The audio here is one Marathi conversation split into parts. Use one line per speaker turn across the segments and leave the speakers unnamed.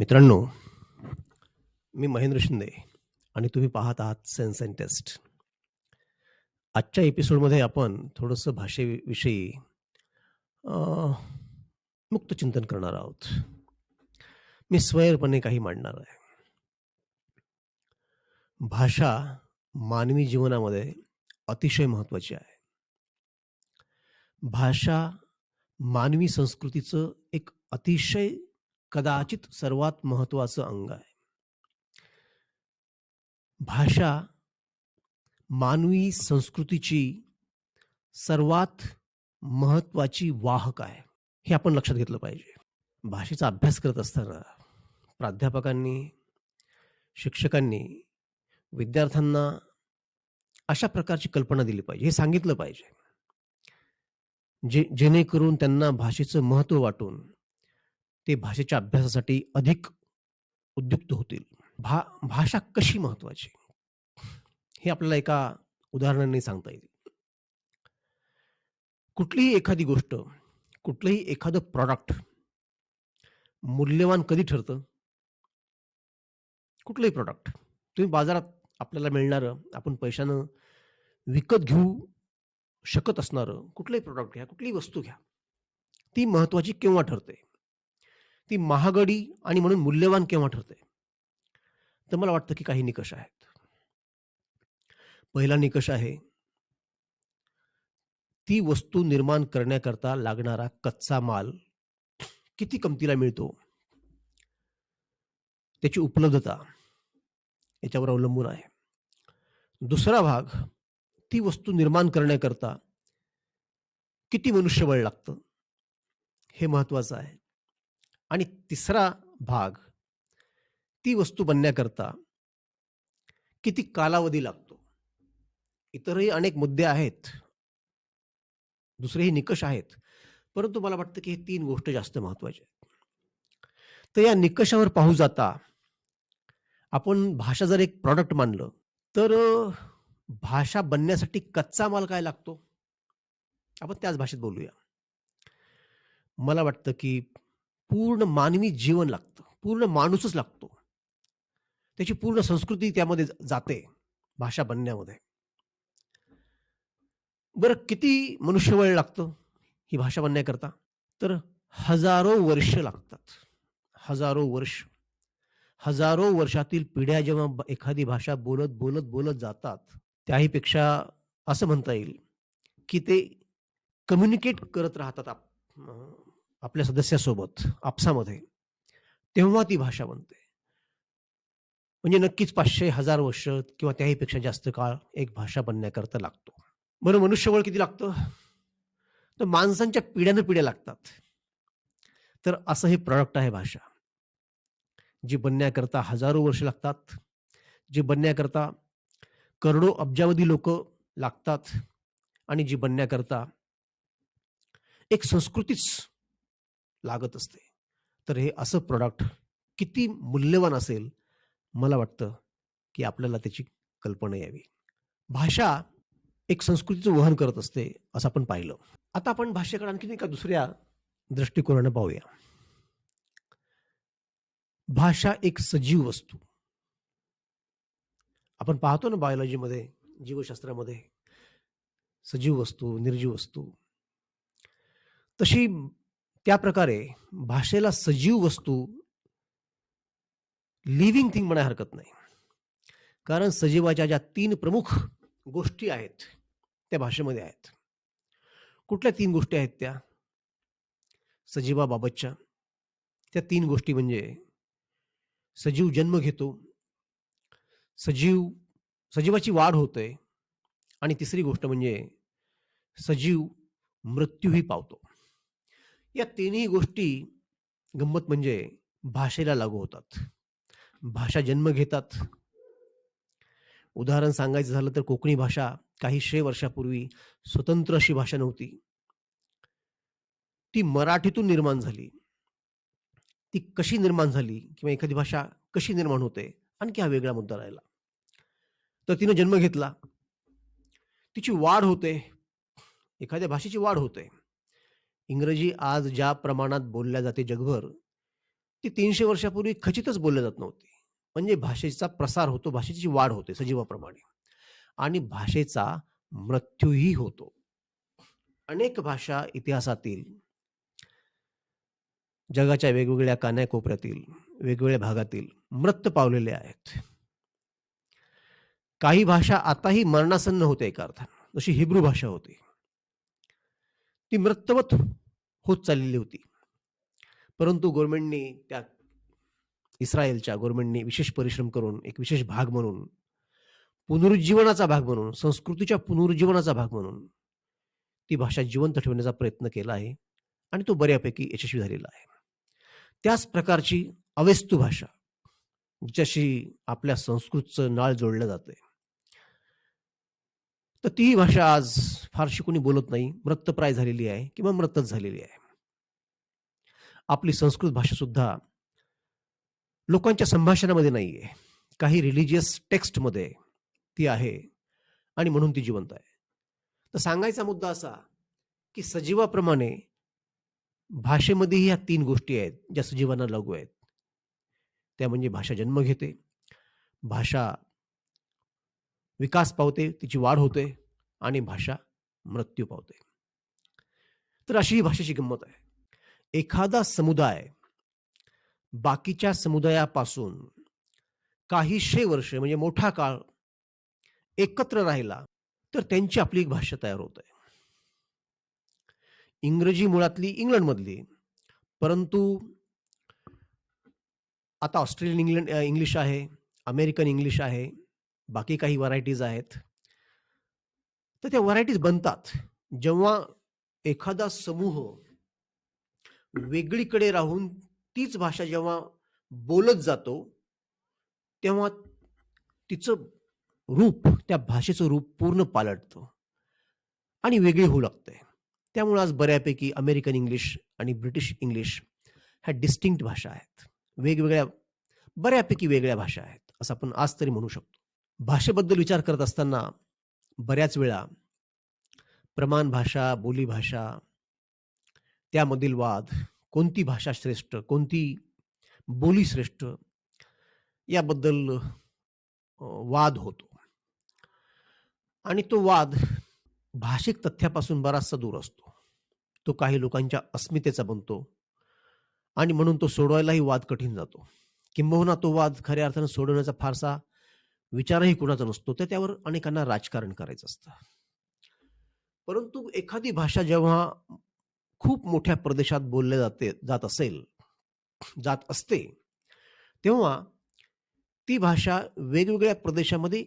मित्रांनो, मी महेंद्र शिंदे आणि तुम्ही पाहत आहात सेन्स अँड टेस्ट. आजच्या एपिसोडमध्ये आपण थोडंसं भाषेविषयी मुक्त चिंतन करणार आहोत. मी स्वैरपणे काही मांडणार आहे. भाषा मानवी जीवनामध्ये अतिशय महत्त्वाची आहे. भाषा मानवी संस्कृतीचं एक अतिशय कदाचित सर्वात महत्वाचं अंग आहे. भाषा मानवी संस्कृतीची सर्वात महत्त्वाची वाहक आहे. हे आपण लक्षात घेतलं पाहिजे. भाषेचा अभ्यास करत असताना प्राध्यापकांनी, शिक्षकांनी विद्यार्थ्यांना अशा प्रकारची कल्पना दिली पाहिजे. हे सांगितलं पाहिजे. जे जेणेकरून त्यांना भाषेचं महत्त्व वाटून ते भाषेच्या अभ्यासासाठी अधिक उद्युक्त होतील. भा भाषा कशी महत्त्वाची? हे आपल्याला एका उदाहरणाने सांगता येईल. कुठलीही एखादी गोष्ट, कुठलंही एखादं प्रॉडक्ट मूल्यवान कधी ठरतं? कुठलंही प्रॉडक्ट. तुम्ही बाजारात आपल्याला मिळणारं, आपण पैशानं विकत घेऊ शकत असणारं कुठलंही प्रॉडक्ट घ्या, कुठलीही वस्तू घ्या. ती महत्त्वाची केव्हा ठरते? ती महागडी आणि म्हणून मूल्यवान केव्हा ठरते? तर मला वाटतं की काही निकष आहेत. पहिला निकष आहे ती वस्तू निर्माण करण्याकरता लागणारा कच्चा माल किती कमतीला मिळतो? त्याची उपलब्धता याच्यावर अवलंबून आहे. दुसरा भाग ती वस्तू निर्माण करण्याकरता किती मनुष्यबळ लागतं? हे महत्वाचं आहे. आणि तिसरा भाग ती वस्तू बनण्याकरता किती कालावधी लागतो? इतरही अनेक मुद्दे आहेत. दुसरेही निकष आहेत. परंतु मला वाटतं की हे तीन गोष्ट जास्त महत्त्वाच्या आहेत. तर या निकषावर पाहू जाता आपण भाषा जर एक प्रॉडक्ट मानलं, तर भाषा बनण्यासाठी कच्चा माल काय लागतो? आपण त्याच भाषेत बोलूया. मला वाटतं की पूर्ण मानवी जीवन लागतं. पूर्ण माणूसच लागतो. त्याची पूर्ण संस्कृती त्यामध्ये जाते भाषा बनण्यामध्ये. बरं किती मनुष्यबळ लागतं ही भाषा बनण्याकरता? तर हजारो वर्ष लागतात. हजारो वर्ष. हजारो वर्षातील पिढ्या जेव्हा एखादी भाषा बोलत, बोलत, बोलत जातात, त्याही पेक्षा असं म्हणता येईल की ते कम्युनिकेट करत राहतात आप आपल्या सदस्यासोबत आपसामध्ये. तेव्हा ती भाषा बनते. म्हणजे नक्कीच पाचशे हजार वर्ष किंवा त्याही पेक्षा जास्त काळ एक भाषा बनण्याकरता लागतो. बरं मनुष्यबळ किती लागतं? तर माणसांच्या पिढ्यानपिढ्या लागतात. तर असं हे प्रॉडक्ट आहे भाषा. जी बनण्याकरता हजारो वर्ष लागतात. जी बनण्याकरता करोडो अब्जावधी लोक लागतात आणि जी बनण्याकरता एक संस्कृतीच लागत असते. तर हे असं प्रॉडक्ट किती मूल्यवान असेल, मला वाटतं की आपल्याला त्याची कल्पना यावी. भाषा एक संस्कृतीचं वहन करत असते, असं आपण पाहिलं. आता आपण भाषेकडे आणखीन एका दुसऱ्या दृष्टिकोनानं पाहूया. भाषा एक सजीव वस्तू. आपण पाहतो ना बायोलॉजीमध्ये, जीवशास्त्रामध्ये सजीव वस्तू, निर्जीव वस्तू. तशी त्या प्रकारे भाषेला सजीव वस्तू लिव्हिंग थिंग म्हणाय हरकत नाही. कारण सजीवाच्या ज्या तीन प्रमुख गोष्टी आहेत, त्या भाषेमध्ये आहेत. कुठल्या तीन गोष्टी आहेत त्या? सजीवाबाबतच्या? त्या तीन गोष्टी म्हणजे सजीव जन्म घेतो, सजीव सजीवाची वाढ होते आणि तिसरी गोष्ट म्हणजे सजीव मृत्यूही पावतो. या तिन्ही गोष्टी गंमत म्हणजे भाषेला लागू होतात. भाषा जन्म घेतात. उदाहरण सांगायचं झालं तर कोकणी भाषा काही शे वर्षापूर्वी स्वतंत्र अशी भाषा नव्हती. ती मराठीतून निर्माण झाली. ती कशी निर्माण झाली किंवा एखादी भाषा कशी निर्माण होते, आणखी हा वेगळा मुद्दा राहिला. तर तिनं जन्म घेतला. तिची वाढ होते. एखाद्या भाषेची वाढ होते. इंग्रजी आज ज्या प्रमाणात बोलल्या जाते जगभर ती तीनशे वर्षापूर्वी खचितच बोलल्या जात नव्हती. म्हणजे भाषेचा प्रसार होतो, भाषेची वाढ होते सजीवाप्रमाणे आणि भाषेचा मृत्यूही होतो. अनेक भाषा इतिहासातील जगाच्या वेगवेगळ्या कानाकोपऱ्यातील, वेगवेगळ्या भागातील मृत पावलेल्या आहेत. काही भाषा आताही मरणासन्न होते एका अर्थानं. जशी हिब्रू भाषा होती. ती मृत्तवत होत चाललेली होती. परंतु गव्हर्नमेंटने त्या इस्रायलच्या गव्हर्नमेंटने विशेष परिश्रम करून एक विशेष भाग म्हणून, पुनरुज्जीवनाचा भाग म्हणून, संस्कृतीच्या पुनरुज्जीवनाचा भाग म्हणून ती भाषा जिवंत ठेवण्याचा प्रयत्न केला आहे आणि तो बऱ्यापैकी यशस्वी झालेला आहे. त्याच प्रकारची अवेस्तू भाषा, ज्याशी आपल्या संस्कृतचं नाळ जोडलं जातंय. तर तीही भाषा आज फारशी कोणी बोलत नाही. मृतप्राय झालेली आहे किंवा मृतच झालेली आहे. आपली संस्कृत भाषासुद्धा लोकांच्या संभाषणामध्ये नाहीये. काही रिलिजियस टेक्स्टमध्ये ती आहे आणि म्हणून ती जिवंत आहे. तर सांगायचा मुद्दा असा, की सजीवाप्रमाणे भाषेमध्येही ह्या तीन गोष्टी आहेत, ज्या सजीवांना लागू आहेत. त्या म्हणजे भाषा जन्म घेते, भाषा विकास पावते, तिची वाढ होते आणि भाषा मृत्यू पावते. तर अशी ही भाषेची किंमत आहे. एखादा समुदाय बाकीच्या समुदायापासून काहीशे वर्ष म्हणजे मोठा काळ एकत्र राहिला, तर त्यांची आपली एक भाषा तयार होते. इंग्रजी मुळातली इंग्लंडमधली, परंतु आता ऑस्ट्रेलियन इंग्लंड इंग्लिश आहे, अमेरिकन इंग्लिश आहे, बाकी काही व्हरायटीज आहेत. तर त्या व्हरायटीज बनतात. जेव्हा एखादा समूह वेगळीकडे राहून तीच भाषा जेव्हा बोलत जातो, तेव्हा तिचं रूप, त्या भाषेचं रूप पूर्ण पालटतं आणि वेगळी होऊ लागते. त्यामुळे आज बऱ्यापैकी अमेरिकन इंग्लिश आणि ब्रिटिश इंग्लिश ह्या डिस्टिंक्ट भाषा आहेत. वेगवेगळ्या बऱ्यापैकी वेगळ्या भाषा आहेत, असं आपण आज तरी म्हणू शकतो. भाषेबद्दल विचार करत असताना बऱ्याच वेळा प्रमाण भाषा, बोलीभाषा, त्यामधील वाद, कोणती भाषा श्रेष्ठ, कोणती बोली श्रेष्ठ, याबद्दल वाद होतो. आणि तो वाद भाषिक तथ्यापासून बराचसा दूर असतो. तो काही लोकांच्या अस्मितेचा बनतो आणि म्हणून तो सोडवायलाही वाद कठीण जातो. किंबहुना तो वाद खऱ्या अर्थानं सोडवण्याचा फारसा विचारही कुणाचा नसतो. तर त्यावर अनेकांना राजकारण करायचं असतं. परंतु एखादी भाषा जेव्हा खूप मोठ्या प्रदेशात बोलल्या जाते जात असेल, जात असते, तेव्हा ती भाषा वेगवेगळ्या प्रदेशामध्ये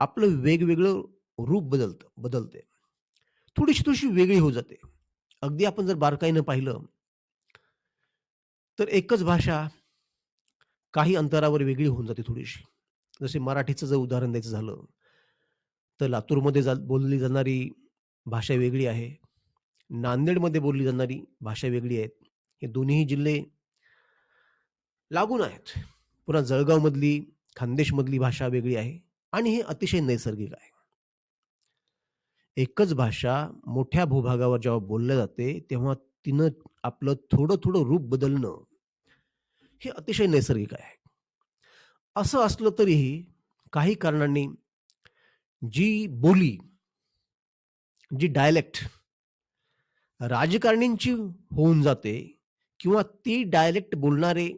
आपलं वेगवेगळं रूप बदलतं बदलते. थोडीशी-थोडीशी वेगळी होऊ जाते. अगदी आपण जर बारकाईनं पाहिलं तर एकच भाषा काही अंतरावर वेगळी होऊन जाते थोडीशी. जसे मराठीचं जर उदाहरण द्यायचं झालं, तर लातूरमध्ये जा बोलली जाणारी भाषा वेगळी आहे. नांदेडमध्ये बोलली जाणारी भाषा वेगळी आहे. हे दोन्हीही जिल्हे लागून आहेत. पुन्हा जळगावमधली, खान्देशमधली भाषा वेगळी आहे आणि हे अतिशय नैसर्गिक आहे. एकच भाषा मोठ्या भूभागावर जेव्हा बोलल्या जाते, तेव्हा तिनं आपलं थोडं-थोडं रूप बदलणं, हे अतिशय नैसर्गिक आहे. असं असलं तरीही काही कारणांनी जी बोली, जी डायलेक्ट राजकारणींची होऊन जाते किंवा ती डायरेक्ट बोलणारे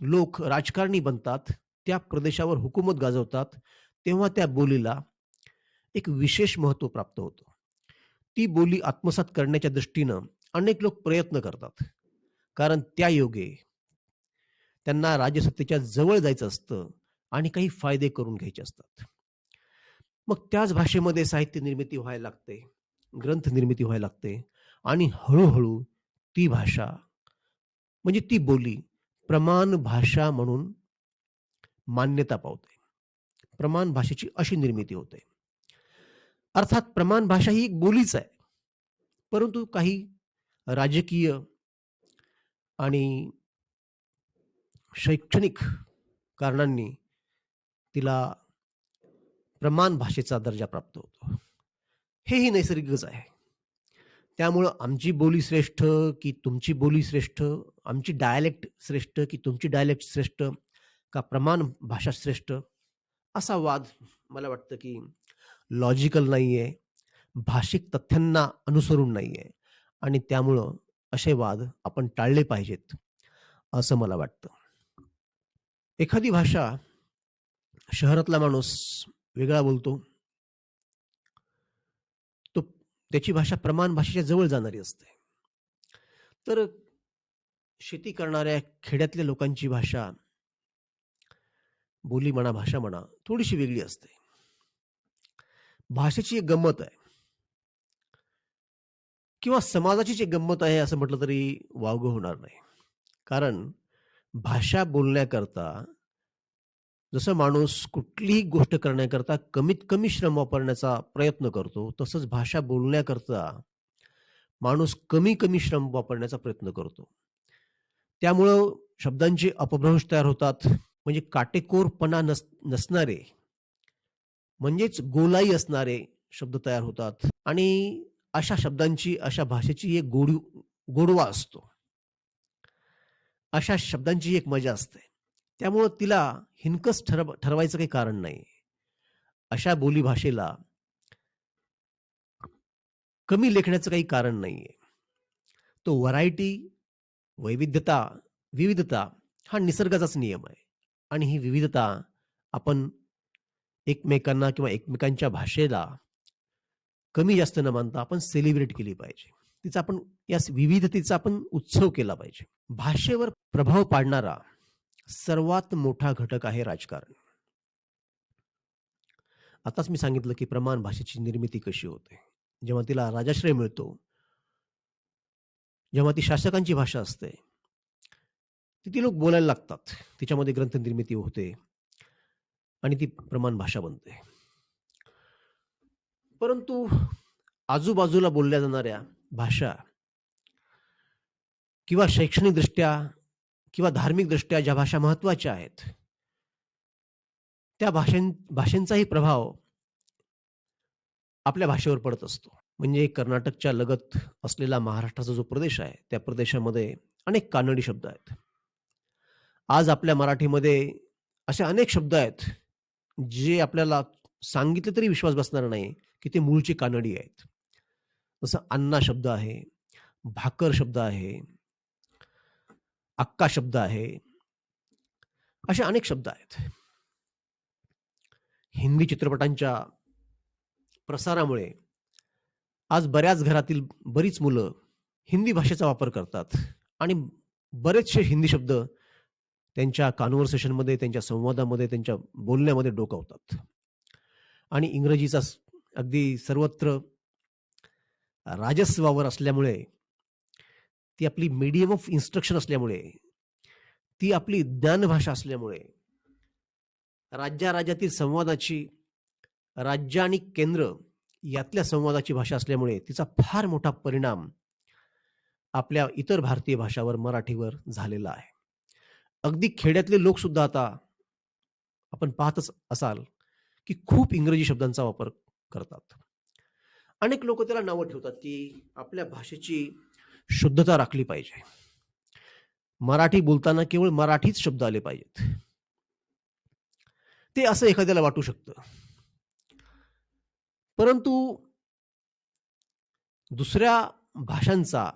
लोक राजकारणी बनतात, त्या प्रदेशावर हुकूमत गाजवतात, तेव्हा त्या बोलीला एक विशेष महत्त्व प्राप्त होतं. ती बोली आत्मसात करण्याच्या दृष्टीनं अनेक लोक प्रयत्न करतात. कारण त्यायोगे त्यांना राजसत्तेच्या जवळ जायचं असतं आणि काही फायदे करून घ्यायचे असतात. मग त्याच भाषेमध्ये साहित्य निर्मिती व्हायला लागते, ग्रंथ निर्मिती व्हायला लागते आणि हळूहळू ती भाषा म्हणजे ती बोली प्रमाण भाषा म्हणून मान्यता पावते. प्रमाण भाषेची अशी निर्मिती होते. अर्थात प्रमाण भाषा ही एक बोलीच आहे. परंतु काही राजकीय आणि शैक्षणिक कारणांनी तिला प्रमाण भाषेचा दर्जा प्राप्त होतो. हेही नैसर्गिकच आहे. त्यामुळं आमची बोली श्रेष्ठ की तुमची बोली श्रेष्ठ, आमची डायलेक्ट श्रेष्ठ की तुमची डायलेक्ट श्रेष्ठ, का प्रमाण भाषा श्रेष्ठ, असा वाद मला वाटतं की लॉजिकल नाही आहे भाषिक तथ्यांना अनुसरून नाही आहे आणि त्यामुळं असे वाद आपण टाळले पाहिजेत, असं मला वाटतं. एखादी भाषा शहरातला माणूस वेगळा बोलतो. त्याची भाषा प्रमाण भाषेच्या जवळ जाणारी असते. तर शेती करणाऱ्या खेड्यातल्या लोकांची भाषा बोली म्हणा, भाषा म्हणा, थोडीशी वेगळी असते. भाषेची एक गंमत आहे. किंवा समाजाची जी गंमत आहे असं म्हटलं तरी वावगं होणार नाही. कारण भाषा बोलण्याकरता जसं माणूस कुठलीही गोष्ट करण्याकरता कमीत कमी श्रम वापरण्याचा प्रयत्न करतो, तसंच भाषा बोलण्याकरता माणूस कमी-कमी श्रम वापरण्याचा प्रयत्न करतो. त्यामुळं शब्दांचे अपभ्रंश तयार होतात. म्हणजे काटेकोरपणा नस नसणारे, म्हणजेच गोलाई असणारे शब्द तयार होतात आणि अशा शब्दांची, अशा भाषेची एक गोडी गोडवा असतो. अशा शब्दांची एक मजा असते. त्यामुळं तिला हिणकस ठरव ठरवायचं काही कारण नाही. अशा बोलीभाषेला कमी लेखण्याचं काही कारण नाहीये. तो व्हरायटी, वैविध्यता, विविधता हा निसर्गाचाच नियम आहे आणि ही विविधता आपण एकमेकांना किंवा एकमेकांच्या भाषेला कमी जास्त न मानता आपण सेलिब्रेट केली पाहिजे. तिचा आपण या विविधतेचा आपण उत्सव केला पाहिजे. भाषेवर प्रभाव पाडणारा सर्वात मोठा घटक आहे राजकारण. आताच मी सांगितलं की प्रमाण भाषेची निर्मिती कशी होते. जेव्हा तिला राजाश्रय मिळतो जेव्हा ती शासकांची भाषा असते, ती लोक बोलायला लागतात. तिच्यामध्ये ग्रंथ निर्मिती होते आणि ती प्रमाण भाषा बनते. परंतु आजूबाजूला बोलल्या जाणाऱ्या भाषा किंवा शैक्षणिकदृष्ट्या किंवा धार्मिकदृष्ट्या ज्या भाषा महत्त्वाच्या आहेत, त्या भाषें भाषेंचाही प्रभाव आपल्या भाषेवर पडत असतो. म्हणजे कर्नाटकच्या लगत असलेला महाराष्ट्राचा जो प्रदेश आहे, त्या प्रदेशामध्ये अनेक कानडी शब्द आहेत. आज आपल्या मराठीमध्ये असे अनेक शब्द आहेत, जे आपल्याला सांगितले तरी विश्वास बसणार नाही, की ते मूळची कानडी आहेत. जसं अण्णा शब्द आहे, भाकर शब्द आहे, अक्का शब्द आहे. असे अनेक शब्द आहेत. हिंदी चित्रपटांच्या प्रसारामुळे आज बऱ्याच घरातील बरीच मुलं हिंदी भाषेचा वापर करतात आणि बरेचसे हिंदी शब्द त्यांच्या कॉन्व्हर्सेशनमध्ये त्यांच्या संवादामध्ये, त्यांच्या बोलण्यामध्ये डोकावतात. आणि इंग्रजीचा अगदी सर्वत्र राजस्वावर असल्यामुळे, ती आपली मीडियम ऑफ इन्स्ट्रक्शन असल्यामुळे, ती आपली ज्ञानभाषा असल्यामुळे, राज्या-राज्यातील संवादाची, राज्य आणि केंद्र यातल्या संवादाची भाषा असल्यामुळे तिचा फार मोठा परिणाम आपल्या इतर भारतीय भाषावर, मराठीवर झालेला आहे. अगदी खेड्यातले लोकसुद्धा आता आपण पाहतच असाल, की खूप इंग्रजी शब्दांचा वापर करतात. अनेक लोक त्याला नावं ठेवतात, की आपल्या भाषेची शुद्धता राखली पाहिजे. मराठी बोलताना केवळ मराठीच शब्द आले पाहिजेत. ते असं एखाद्याला वाटू शकतं. परंतु दुसऱ्या भाषांचा,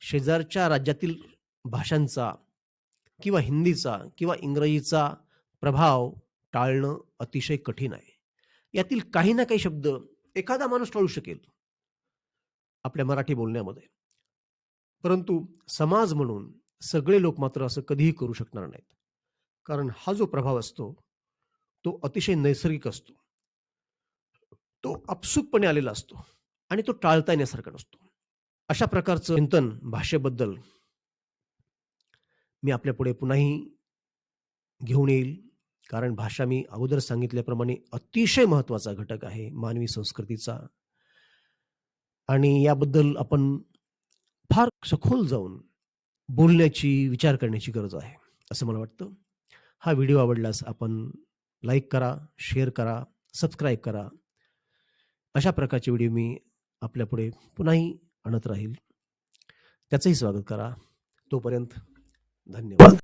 शेजारच्या राज्यातील भाषांचा किंवा हिंदीचा किंवा इंग्रजीचा प्रभाव टाळणं अतिशय कठीण आहे. यातील काही ना काही शब्द एखादा माणूस टाळू शकेल. आपल्या मराठी बोलण्यामध्ये. परंतु समाज म्हणून सगळे लोक मात्र असं कधीही करू शकणार नाहीत. कारण हा जो प्रभाव असतो, तो अतिशय नैसर्गिक असतो. तो अपसुकपणे आलेला असतो आणि तो टाळता येण्यासारखा नसतो. अशा प्रकारचं चिंतन भाषेबद्दल मी आपल्यापुढे पुन्हाही घेऊन येईल. कारण भाषा मी अगोदर सांगितल्याप्रमाणे अतिशय महत्त्वाचा घटक आहे मानवी संस्कृतीचा. आणि याबद्दल आपण फार सखोल जाऊन बोलण्याची, विचार करण्याची गरज आहे, असं मला वाटतं. हा व्हिडिओ आवडल्यास आपण लाईक करा, शेअर करा, सबस्क्राईब करा. अशा प्रकारचे व्हिडिओ मी आपल्यापुढे पुन्हाही आणत राहील त्याचंही स्वागत करा तोपर्यंत धन्यवाद